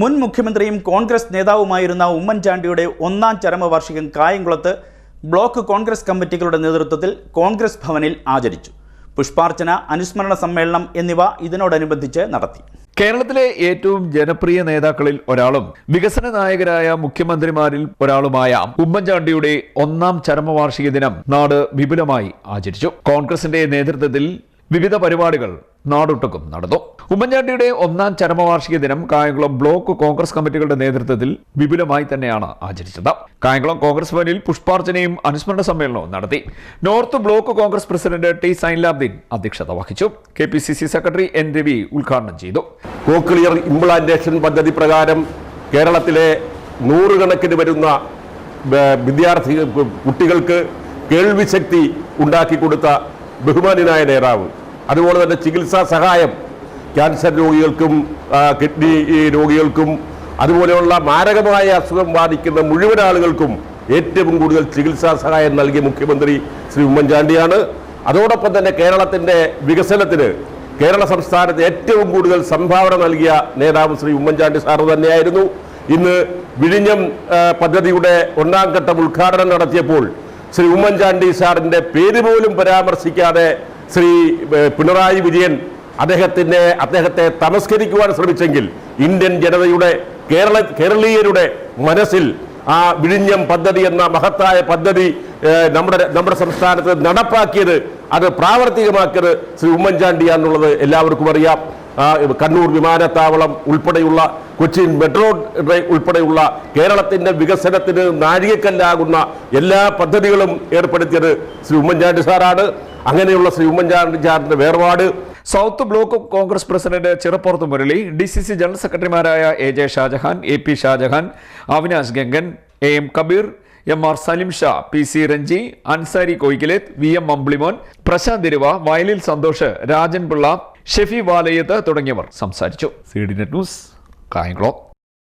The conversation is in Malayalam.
മുൻ മുഖ്യമന്ത്രിയും കോൺഗ്രസ് നേതാവുമായിരുന്ന ഉമ്മൻചാണ്ടിയുടെ ഒന്നാം ചരമവാർഷികം കായംകുളത്ത് ബ്ലോക്ക് കോൺഗ്രസ് കമ്മിറ്റികളുടെ നേതൃത്വത്തിൽ കോൺഗ്രസ് ഭവനിൽ ആചരിച്ചു. പുഷ്പാർച്ചന അനുസ്മരണ സമ്മേളനം എന്നിവ ഇതിനോടനുബന്ധിച്ച് നടത്തി. കേരളത്തിലെ ഏറ്റവും ജനപ്രിയ നേതാക്കളിൽ ഒരാളും വികസന നായകരായ മുഖ്യമന്ത്രിമാരിൽ ഒരാളുമായ ഉമ്മൻചാണ്ടിയുടെ ഒന്നാം ചരമവാർഷിക ദിനം നാട് വിപുലമായി ആചരിച്ചു. കോൺഗ്രസിന്റെ നേതൃത്വത്തിൽ വിവിധ പരിപാടികൾ നാടൊട്ടുക്കും. നടന്നു. ഉമ്മൻചാണ്ടിയുടെ ഒന്നാം ചരമവാർഷിക ദിനം കായംകുളം ബ്ലോക്ക് കോൺഗ്രസ് കമ്മിറ്റികളുടെ നേതൃത്വത്തിൽ വിപുലമായി തന്നെയാണ് ആചരിച്ചത്. കായംകുളം കോൺഗ്രസ് ഭവനിൽ പുഷ്പാർച്ചനയും അനുസ്മരണ സമ്മേളനവും നടത്തി. North block Congress president T Sainulabdeen അധ്യക്ഷത വഹിച്ചു. K P C C secretary N Ravi ഉദ്ഘാടനം ചെയ്തു. കോക്ലിയർ ഇംപ്ലാന്റേഷൻ പദ്ധതി പ്രകാരം കേരളത്തിലെ നൂറുകണക്കിന് വരുന്ന വിദ്യാർത്ഥി കുട്ടികൾക്ക് കേൾവിശക്തി ഉണ്ടാക്കി കൊടുത്ത ബഹുമാനായ നേതാവ് അതുപോലെ തന്നെ ചികിത്സാ സഹായം ക്യാൻസർ രോഗികൾക്കും കിഡ്നി രോഗികൾക്കും അതുപോലെയുള്ള മാരകമായ അസുഖം ബാധിക്കുന്ന മുഴുവൻ ആളുകൾക്കും ഏറ്റവും കൂടുതൽ ചികിത്സാ സഹായം നൽകിയ മുഖ്യമന്ത്രി ശ്രീ ഉമ്മൻചാണ്ടിയാണ്. അതോടൊപ്പം തന്നെ കേരളത്തിന്റെ വികസനത്തിന് കേരള സംസ്ഥാനത്ത് ഏറ്റവും കൂടുതൽ സംഭാവന നൽകിയ നേതാവ് ശ്രീ ഉമ്മൻചാണ്ടി സാറ് തന്നെയായിരുന്നു. ഇന്ന് വിഴിഞ്ഞം പദ്ധതിയുടെ ഒന്നാം ഘട്ടം ഉദ്ഘാടനം നടത്തിയപ്പോൾ ശ്രീ ഉമ്മൻചാണ്ടി സാറിന്റെ പേര് പോലും പരാമർശിക്കാതെ ശ്രീ പിണറായി വിജയൻ അദ്ദേഹത്തിന്റെ അദ്ദേഹത്തെ തമസ്കരിക്കുവാൻ ശ്രമിച്ചെങ്കിൽ ഇന്ത്യൻ ജനതയുടെ കേരള കേരളീയരുടെ മനസ്സിൽ ആ വിഴിഞ്ഞം പദ്ധതി എന്ന മഹത്തായ പദ്ധതി നമ്മുടെ നമ്മുടെ സംസ്ഥാനത്ത് നടപ്പാക്കിയത് അത് പ്രാവർത്തികമാക്കിയത് ശ്രീ ഉമ്മൻചാണ്ടിയാന്നുള്ളത് എല്ലാവർക്കും അറിയാം. കണ്ണൂർ വിമാനത്താവളം ഉൾപ്പെടെയുള്ള കൊച്ചിൻ മെട്രോ ഉൾപ്പെടെയുള്ള കേരളത്തിന്റെ വികസനത്തിന് നാഴികക്കല്ലാകുന്ന എല്ലാ പദ്ധതികളും ഏർപ്പെടുത്തിയത് ശ്രീ ഉമ്മൻചാണ്ടി സാറാണ്. അങ്ങനെയുള്ള ശ്രീ ഉമ്മൻചാണ്ടി സാറിന്റെ വേർപാട്. South block Congress president Chirappurathu Murali D C C general സെക്രട്ടറിമാരായ A J Shajahan A P Shajahan Avinash Gangan A M Kabeer M R Salim Sha P C Renji Ansari Koyikkaleth V M Ambilimon Prasanth Thiruvavayalil Santhosh Rajan Pillai Shefi Valayathu തുടങ്ങിയവർ സംസാരിച്ചു. C D net news Kayamkulam.